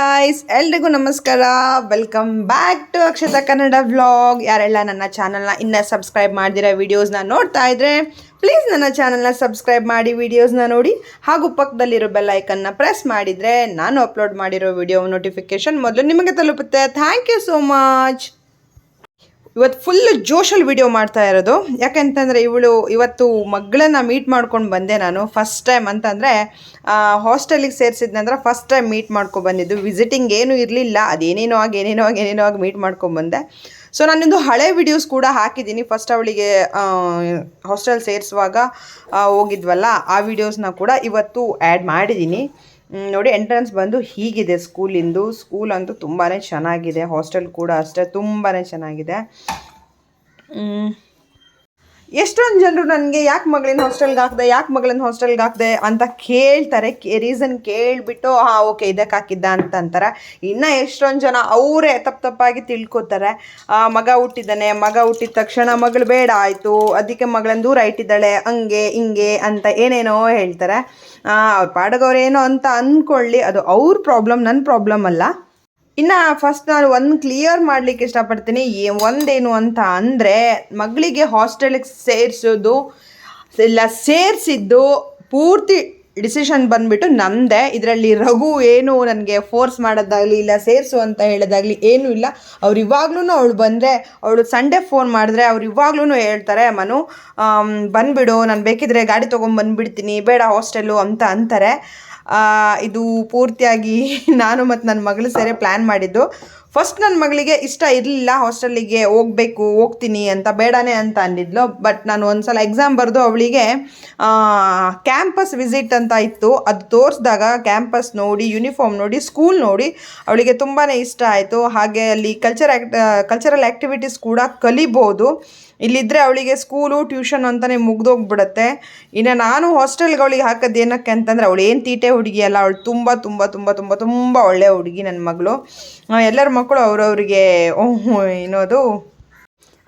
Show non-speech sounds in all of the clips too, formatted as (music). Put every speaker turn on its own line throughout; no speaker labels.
Guys ಎಲ್ರಿಗೂ ನಮಸ್ಕಾರ. Welcome back to Akshata Kannada vlog ಯಾರೆಲ್ಲ ನನ್ನ ಚಾನಲ್ನ ಇನ್ನೂ ಸಬ್ಸ್ಕ್ರೈಬ್ ಮಾಡಿದಿರೋ ವೀಡಿಯೋಸ್ನ ನೋಡ್ತಾ ಇದ್ರೆ ಪ್ಲೀಸ್ ನನ್ನ ಚಾನಲ್ನ ಸಬ್ಸ್ಕ್ರೈಬ್ ಮಾಡಿ ವೀಡಿಯೋಸ್ನ ನೋಡಿ. ಹಾಗೂ ಪಕ್ಕದಲ್ಲಿರೋ ಬೆಲ್ ಐಕನ್ನ ಪ್ರೆಸ್ ಮಾಡಿದರೆ ನಾನು ಅಪ್ಲೋಡ್ ಮಾಡಿರೋ ವಿಡಿಯೋ ನೋಟಿಫಿಕೇಶನ್ ಮೊದಲು ನಿಮಗೆ ತಲುಪುತ್ತೆ. ಥ್ಯಾಂಕ್ ಯು ಸೋ ಮಚ್ ಇವತ್ತು ಫುಲ್ ಜೋಶಲ್ಲಿ ವಿಡಿಯೋ ಮಾಡ್ತಾ ಇರೋದು. ಯಾಕೆಂತಂದರೆ ಇವಳು ಇವತ್ತು ಮಗಳನ್ನ ಮೀಟ್ ಮಾಡ್ಕೊಂಡು ಬಂದೆ ನಾನು ಫಸ್ಟ್ ಟೈಮ್ ಅಂತಂದರೆ ಹಾಸ್ಟೆಲಿಗೆ ಸೇರಿಸಿದ ನಂತರ ಫಸ್ಟ್ ಟೈಮ್ ಮೀಟ್ ಮಾಡ್ಕೊಂಡು ಬಂದಿದ್ದು. ವಿಸಿಟಿಂಗ್ ಏನೂ ಇರಲಿಲ್ಲ. ಅದೇನೇನೋ ಆಗಿ, ಏನೇನೋ ಆಗಿ ಏನೇನೋ ಆಗಿ ಮೀಟ್ ಮಾಡ್ಕೊಂಡು ಬಂದೆ. ಸೊ ನಾನಿಂದು ಹಳೆ ವಿಡಿಯೋಸ್ ಕೂಡ ಹಾಕಿದ್ದೀನಿ. ಫಸ್ಟ್ ಅವಳಿಗೆ ಹಾಸ್ಟೆಲ್ ಸೇರಿಸುವಾಗ ಹೋಗಿದ್ವಲ್ಲ, ಆ ವಿಡಿಯೋಸ್ನ ಕೂಡ ಇವತ್ತು ಆ್ಯಡ್ ಮಾಡಿದ್ದೀನಿ. ನೋಡಿ ಎಂಟ್ರೆನ್ಸ್ ಬಂದು ಹೀಗಿದೆ ಸ್ಕೂಲಿಂದು ಸ್ಕೂಲ್ ಅಂತೂ ತುಂಬಾ ಚೆನ್ನಾಗಿದೆ. ಹಾಸ್ಟೆಲ್ ಕೂಡ ಅಷ್ಟೇ ತುಂಬಾ ಚೆನ್ನಾಗಿದೆ. ಎಷ್ಟೊಂದು ಜನರು ನನಗೆ ಯಾಕೆ ಮಗಳನ್ನ ಹಾಸ್ಟೆಲ್ಗೆ ಹಾಕ್ದೆ, ಯಾಕೆ ಮಗಳನ್ನ ಹಾಸ್ಟೆಲ್ಗೆ ಹಾಕಿದೆ ಅಂತ ಕೇಳ್ತಾರೆ ರೀಸನ್ ಕೇಳಿಬಿಟ್ಟು, ಹಾಂ ಓಕೆ ಇದಕ್ಕೆ ಹಾಕಿದ್ದ ಅಂತ ಅಂತಾರೆ. ಇನ್ನು ಎಷ್ಟೊಂದು ಜನ ಅವರೇ ತಪ್ಪು ತಪ್ಪಾಗಿ ತಿಳ್ಕೊತಾರೆ. ಮಗ ಹುಟ್ಟಿದ್ದಾನೆ, ಮಗ ಹುಟ್ಟಿದ ತಕ್ಷಣ ಮಗಳು ಬೇಡ ಆಯಿತು, ಅದಕ್ಕೆ ಮಗಳನ್ನ ದೂರ ಇಟ್ಟಿದ್ದಾಳೆ, ಹಂಗೆ, ಹಿಂಗೆ ಅಂತ ಏನೇನೋ ಹೇಳ್ತಾರೆ. ಅವ್ರ ಪಾಡಗವ್ರೇನೋ ಅಂತ ಅಂದ್ಕೊಳ್ಳಿ ಅದು ಅವ್ರ ಪ್ರಾಬ್ಲಮ್ ನನ್ನ ಪ್ರಾಬ್ಲಮ್ ಅಲ್ಲ. ಇನ್ನು ಫಸ್ಟ್ ನಾನು ಒಂದು ಕ್ಲಿಯರ್ ಮಾಡಲಿಕ್ಕೆ ಇಷ್ಟಪಡ್ತೀನಿ. ಒಂದೇನು ಅಂತ ಅಂದರೆ, ಮಗಳಿಗೆ ಹಾಸ್ಟೆಲಿಗೆ ಸೇರಿಸೋದು, ಇಲ್ಲ ಸೇರಿಸಿದ್ದು ಪೂರ್ತಿ ಡಿಸಿಷನ್ ಬಂದ್ಬಿಟ್ಟು ನಮ್ಮದೇ ಇದರಲ್ಲಿ ರಘು ಏನು ನನಗೆ ಫೋರ್ಸ್ ಮಾಡೋದಾಗಲಿ, ಇಲ್ಲ ಸೇರಿಸು ಅಂತ ಹೇಳೋದಾಗಲಿ ಏನೂ ಇಲ್ಲ. ಅವ್ರು ಇವಾಗ್ಲೂ ಅವಳು ಬಂದರೆ, ಅವಳು ಸಂಡೇ ಫೋನ್ ಮಾಡಿದ್ರೆ ಅವ್ರು ಇವಾಗ್ಲೂ ಹೇಳ್ತಾರೆ, ಮನು ಬಂದುಬಿಡು, ನಾನು ಬೇಕಿದ್ರೆ ಗಾಡಿ ತೊಗೊಂಬಂದ್ಬಿಡ್ತೀನಿ, ಬೇಡ ಹಾಸ್ಟೆಲ್ಲು ಅಂತ ಅಂತಾರೆ. ಇದು ಪೂರ್ತಿಯಾಗಿ (laughs) ನಾನು ಮತ್ತು ನನ್ನ ಮಗಳು ಸೇರಿ ಪ್ಲ್ಯಾನ್ ಮಾಡಿದ್ದು. ಫಸ್ಟ್ ನನ್ನ ಮಗಳಿಗೆ ಇಷ್ಟ ಇರಲಿಲ್ಲ ಹಾಸ್ಟೆಲಿಗೆ ಹೋಗಬೇಕು, ಹೋಗ್ತೀನಿ ಅಂತ ಬೇಡನೇ ಅಂತ ಅಂದಿದ್ಲು. ಬಟ್ ನಾನು ಒಂದು ಸಲ ಎಕ್ಸಾಮ್ ಬರೆದು ಅವಳಿಗೆ ಕ್ಯಾಂಪಸ್ ವಿಸಿಟ್ ಅಂತ ಇತ್ತು. ಅದು ತೋರಿಸಿದಾಗ ಕ್ಯಾಂಪಸ್ ನೋಡಿ ಯೂನಿಫಾರ್ಮ್ ನೋಡಿ ಸ್ಕೂಲ್ ನೋಡಿ ಅವಳಿಗೆ ತುಂಬಾ ಇಷ್ಟ ಆಯಿತು. ಹಾಗೆ ಅಲ್ಲಿ ಕಲ್ಚರ್ ಆ್ಯಕ್ಟ್ ಕಲ್ಚರಲ್ ಆ್ಯಕ್ಟಿವಿಟೀಸ್ ಕೂಡ ಕಲಿಬೋದು. ಇಲ್ಲಿದ್ದರೆ ಅವಳಿಗೆ ಸ್ಕೂಲು ಟ್ಯೂಷನ್ ಅಂತಲೇ ಮುಗ್ದೋಗ್ಬಿಡುತ್ತೆ. ಇನ್ನು ನಾನು ಹಾಸ್ಟೆಲ್ಗೆ ಹಾಕೋದು ಏನಕ್ಕೆ ಅಂತಂದರೆ, ಅವಳು ಏನು ತೀಟೆ ಹುಡುಗಿ ಅಲ್ಲ, ಅವಳು ತುಂಬ ತುಂಬ ತುಂಬ ತುಂಬ ತುಂಬ ಒಳ್ಳೆಯ ಹುಡುಗಿ ನನ್ನ ಮಗಳು. ಎಲ್ಲರ ಮಕ್ಕಳು ಅವ್ರವ್ರಿಗೆ ಏನೋದು?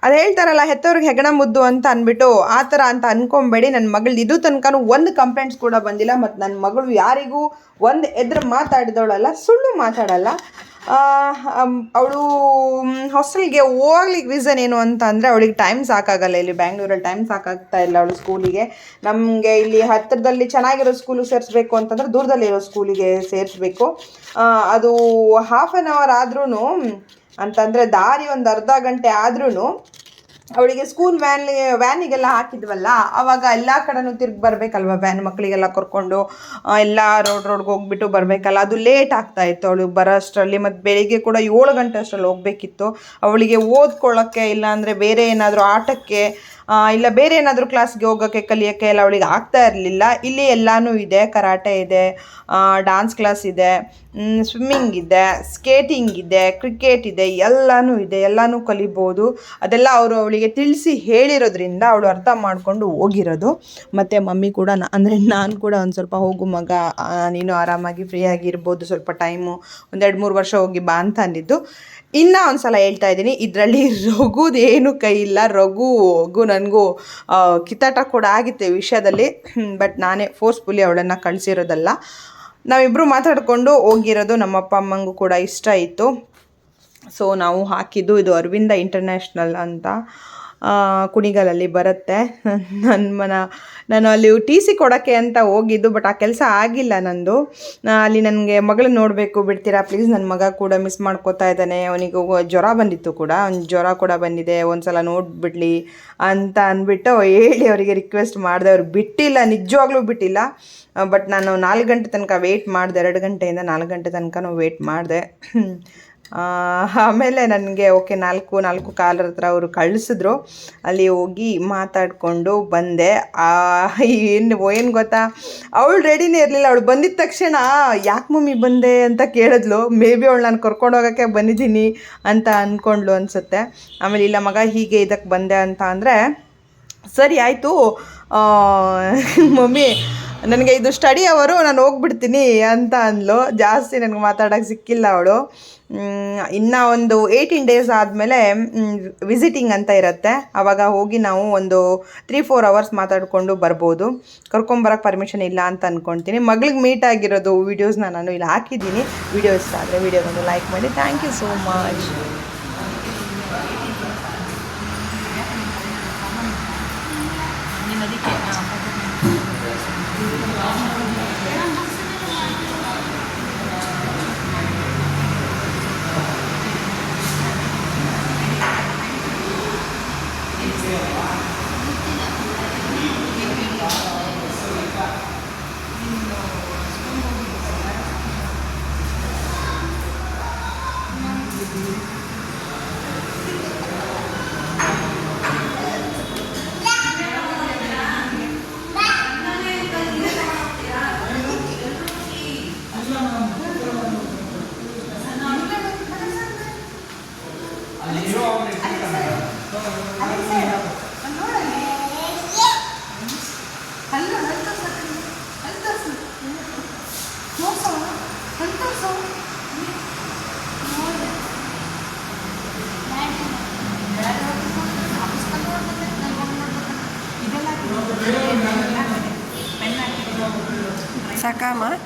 ಅದು ಹೇಳ್ತಾರಲ್ಲ ಹೆತ್ತವ್ರಿಗೆ ಹೆಗಣ ಮುದ್ದು ಅಂತ ಅಂದ್ಬಿಟ್ಟು ಆ ಥರ ಅಂತ ಅನ್ಕೊಂಬೇಡಿ ನನ್ನ ಮಗಳು ಇದು ತನಕ ಒಂದು ಕಂಪ್ಲೇಂಟ್ಸ್ ಕೂಡ ಬಂದಿಲ್ಲ ಮತ್ತು ನನ್ನ ಮಗಳು ಯಾರಿಗೂ ಒಂದು ಎದುರು ಮಾತಾಡಿದವಳಲ್ಲ ಸುಳ್ಳು ಮಾತಾಡಲ್ಲ. ಅವಳು ಹಾಸ್ಟೆಲ್ಗೆ ಹೋಗ್ಲಿಕ್ಕೆ ರೀಸನ್ ಏನು ಅಂತ ಅಂದರೆ ಅವಳಿಗೆ ಟೈಮ್ ಸಾಕಾಗಲ್ಲ ಇಲ್ಲಿ ಬ್ಯಾಂಗ್ಳೂರಲ್ಲಿ ಟೈಮ್ ಸಾಕಾಗ್ತಾ ಇಲ್ಲ ಅವಳು ಸ್ಕೂಲಿಗೆ ನಮಗೆ ಇಲ್ಲಿ ಹತ್ತಿರದಲ್ಲಿ ಚೆನ್ನಾಗಿರೋ ಸ್ಕೂಲಿಗೆ ಸೇರಿಸ್ಬೇಕು ಅಂತಂದ್ರೆ ದೂರದಲ್ಲಿರೋ ಸ್ಕೂಲಿಗೆ ಸೇರಿಸ್ಬೇಕು. ಅದು ಹಾಫ್ ಆನ್ ಅವರ್ ಆದ್ರೂ ಅಂತಂದರೆ ದಾರಿ ಒಂದು ಅರ್ಧ ಗಂಟೆ ಆದ್ರೂ ಅವಳಿಗೆ ಸ್ಕೂಲ್ ವ್ಯಾನ್ ವ್ಯಾನಿಗೆಲ್ಲ ಹಾಕಿದ್ವಲ್ಲ, ಅವಾಗ ಎಲ್ಲ ಕಡೆನೂ ತಿರ್ಗಿ ಬರಬೇಕಲ್ವ ವ್ಯಾನ್ ಮಕ್ಕಳಿಗೆಲ್ಲ ಕರ್ಕೊಂಡು? ಎಲ್ಲ ರೋಡ್ ರೋಡ್ಗೆ ಹೋಗ್ಬಿಟ್ಟು ಬರಬೇಕಲ್ಲ, ಅದು ಲೇಟ್ ಆಗ್ತಾ ಇತ್ತು ಅವಳು ಬರೋ ಅಷ್ಟರಲ್ಲಿ ಮತ್ತು ಬೆಳಿಗ್ಗೆ ಕೂಡ ಏಳು ಗಂಟೆ ಅಷ್ಟರಲ್ಲಿ ಹೋಗಬೇಕಿತ್ತು. ಅವಳಿಗೆ ಓದ್ಕೊಳ್ಳೋಕ್ಕೆ ಇಲ್ಲಾಂದರೆ ಬೇರೆ ಏನಾದರೂ ಆಟಕ್ಕೆ ಇಲ್ಲ ಬೇರೆ ಏನಾದರೂ ಕ್ಲಾಸ್ಗೆ ಹೋಗೋಕ್ಕೆ ಕಲಿಯೋಕ್ಕೆ ಎಲ್ಲ ಅವಳಿಗೆ ಆಗ್ತಾ ಇರಲಿಲ್ಲ. ಇಲ್ಲಿ ಎಲ್ಲನೂ ಇದೆ, ಕರಾಟೆ ಇದೆ ಡಾನ್ಸ್ ಕ್ಲಾಸ್ ಇದೆ ಸ್ವಿಮ್ಮಿಂಗ್ ಇದೆ ಸ್ಕೇಟಿಂಗ್ ಇದೆ ಕ್ರಿಕೆಟ್ ಇದೆ, ಎಲ್ಲನೂ ಇದೆ, ಎಲ್ಲನೂ ಕಲಿಬೋದು. ಅದೆಲ್ಲ ಅವರು ಅವಳಿಗೆ ತಿಳಿಸಿ ಹೇಳಿರೋದ್ರಿಂದ ಅವಳು ಅರ್ಥ ಮಾಡಿಕೊಂಡು ಹೋಗಿರೋದು. ಮತ್ತು ಮಮ್ಮಿ ಕೂಡ ನ, ಅಂದರೆ ನಾನು ಕೂಡ ಒಂದು ಸ್ವಲ್ಪ ಹೋಗು ಮಗ ನೀನು ಆರಾಮಾಗಿ ಫ್ರೀಯಾಗಿ ಇರ್ಬೋದು ಸ್ವಲ್ಪ ಟೈಮು ಒಂದೆರಡು ಮೂರು ವರ್ಷ ಹೋಗಿ ಬಾ ಅಂತ ಅಂದಿದ್ದು. ಇನ್ನೂ ಒಂದು ಸಲ ಹೇಳ್ತಾ ಇದ್ದೀನಿ, ಇದರಲ್ಲಿ ರಘುದು ಕೈ ಇಲ್ಲ ರಘುಗೂ ನನಗೂ ಕಿತ್ತಾಟ ಕೂಡ ಆಗಿತ್ತು ವಿಷಯದಲ್ಲಿ. ಬಟ್ ನಾನೇ ಫೋರ್ಸ್ಫುಲಿ ಅವಳನ್ನು ಕಳಿಸಿರೋದಲ್ಲ. ನಾವಿಬ್ಬರು ಮಾತಾಡಿಕೊಂಡು ಹೋಗಿರೋದು ನಮ್ಮ ಅಪ್ಪ ಅಮ್ಮಂಗೂ ಕೂಡ ಇಷ್ಟ ಇತ್ತು ಸೊ ನಾವು ಹಾಕಿದ್ದು ಇದು ಅರವಿಂದ ಇಂಟರ್ನ್ಯಾಷನಲ್ ಅಂತ ಕುಣಿಗಲಲ್ಲಿ ಬರುತ್ತೆ. (laughs) ನನ್ನ ಮನ, ನಾನು ಅಲ್ಲಿ ಟಿ ಸಿ ಕೊಡೋಕ್ಕೆ ಅಂತ ಹೋಗಿದ್ದು ಬಟ್ ಆ ಕೆಲಸ ಆಗಿಲ್ಲ ನಂದು. ಅಲ್ಲಿ ನನಗೆ ಮಗಳು ನೋಡಬೇಕು, ಬಿಡ್ತೀರಾ? ಪ್ಲೀಸ್ ನನ್ನ ಮಗ ಕೂಡ ಮಿಸ್ ಮಾಡ್ಕೋತಾ ಇದ್ದಾನೆ. ಅವನಿಗೆ ಜ್ವರ ಬಂದಿತ್ತು ಕೂಡ. ಅವ್ನ ಜ್ವರ ಕೂಡ ಬಂದಿದೆ. ಒಂದು ಸಲ ನೋಡಿಬಿಡ್ಲಿ ಅಂತ ಅಂದ್ಬಿಟ್ಟು ಹೇಳಿ ಅವರಿಗೆ ರಿಕ್ವೆಸ್ಟ್ ಮಾಡಿದೆ. ಅವ್ರು ಬಿಟ್ಟಿಲ್ಲ, ನಿಜವಾಗ್ಲೂ ಬಿಟ್ಟಿಲ್ಲ. ಬಟ್ ನಾನು ನಾಲ್ಕು ಗಂಟೆ ತನಕ ವೆಯ್ಟ್ ಮಾಡಿದೆ. ಎರಡು ಗಂಟೆಯಿಂದ ನಾಲ್ಕು ಗಂಟೆ ತನಕ ವೆಯ್ಟ್ ಮಾಡಿದೆ. ಆಮೇಲೆ ನನಗೆ, ಓಕೆ, ನಾಲ್ಕು ನಾಲ್ಕು ಕಾಲರ ಹತ್ರ ಅವರು ಕಳಿಸಿದ್ರು. ಅಲ್ಲಿ ಹೋಗಿ ಮಾತಾಡಿಕೊಂಡು ಬಂದೆ. ಏನು ಏನು ಗೊತ್ತಾ? ಅವಳು ರೆಡಿನೇ ಇರಲಿಲ್ಲ. ಅವಳು ಬಂದಿದ್ದ ತಕ್ಷಣ, ಯಾಕೆ ಮಮ್ಮಿ ಬಂದೆ ಅಂತ ಕೇಳಿದ್ಲು. ಮೇ ಬಿ ಅವಳು ನಾನು ಕರ್ಕೊಂಡು ಹೋಗೋಕ್ಕೆ ಬಂದಿದ್ದೀನಿ ಅಂತ ಅಂದ್ಕೊಂಡ್ಲು ಅನಿಸುತ್ತೆ. ಆಮೇಲೆ, ಇಲ್ಲ ಮಗ, ಹೀಗೆ ಇದಕ್ಕೆ ಬಂದೆ ಅಂತ ಅಂದರೆ, ಸರಿ, ಆಯಿತು. (laughs) ಮಮ್ಮಿ,
ನನಗೆ ಇದು ಸ್ಟಡಿ ಅವರು, ನಾನು ಹೋಗ್ಬಿಡ್ತೀನಿ ಅಂತ ಅಂದ್ಲು. ಜಾಸ್ತಿ ನನಗೆ ಮಾತಾಡೋಕ್ಕೆ ಸಿಕ್ಕಿಲ್ಲ ಅವಳು. ಇನ್ನು ಒಂದು ಏಯ್ಟೀನ್ ಡೇಸ್ ಆದಮೇಲೆ ವಿಸಿಟಿಂಗ್ ಅಂತ ಇರುತ್ತೆ. ಆವಾಗ ಹೋಗಿ ನಾವು ಒಂದು ತ್ರೀ ಫೋರ್ ಅವರ್ಸ್ ಮಾತಾಡಿಕೊಂಡು ಬರ್ಬೋದು. ಕರ್ಕೊಂಬರಕ್ಕೆ ಪರ್ಮಿಷನ್ ಇಲ್ಲ ಅಂತ ಅಂದ್ಕೊಳ್ತೀನಿ ಮಗಳಿಗೆ ಮೀಟ್ ಆಗಿರೋದು ವೀಡಿಯೋಸ್ನ ನಾನು ಇಲ್ಲಿ ಹಾಕಿದ್ದೀನಿ. ವೀಡಿಯೋ ಇಷ್ಟ ಆದರೆ ವೀಡಿಯೋಗೊಂದು ಲೈಕ್ ಮಾಡಿ. Thank you so much Masakama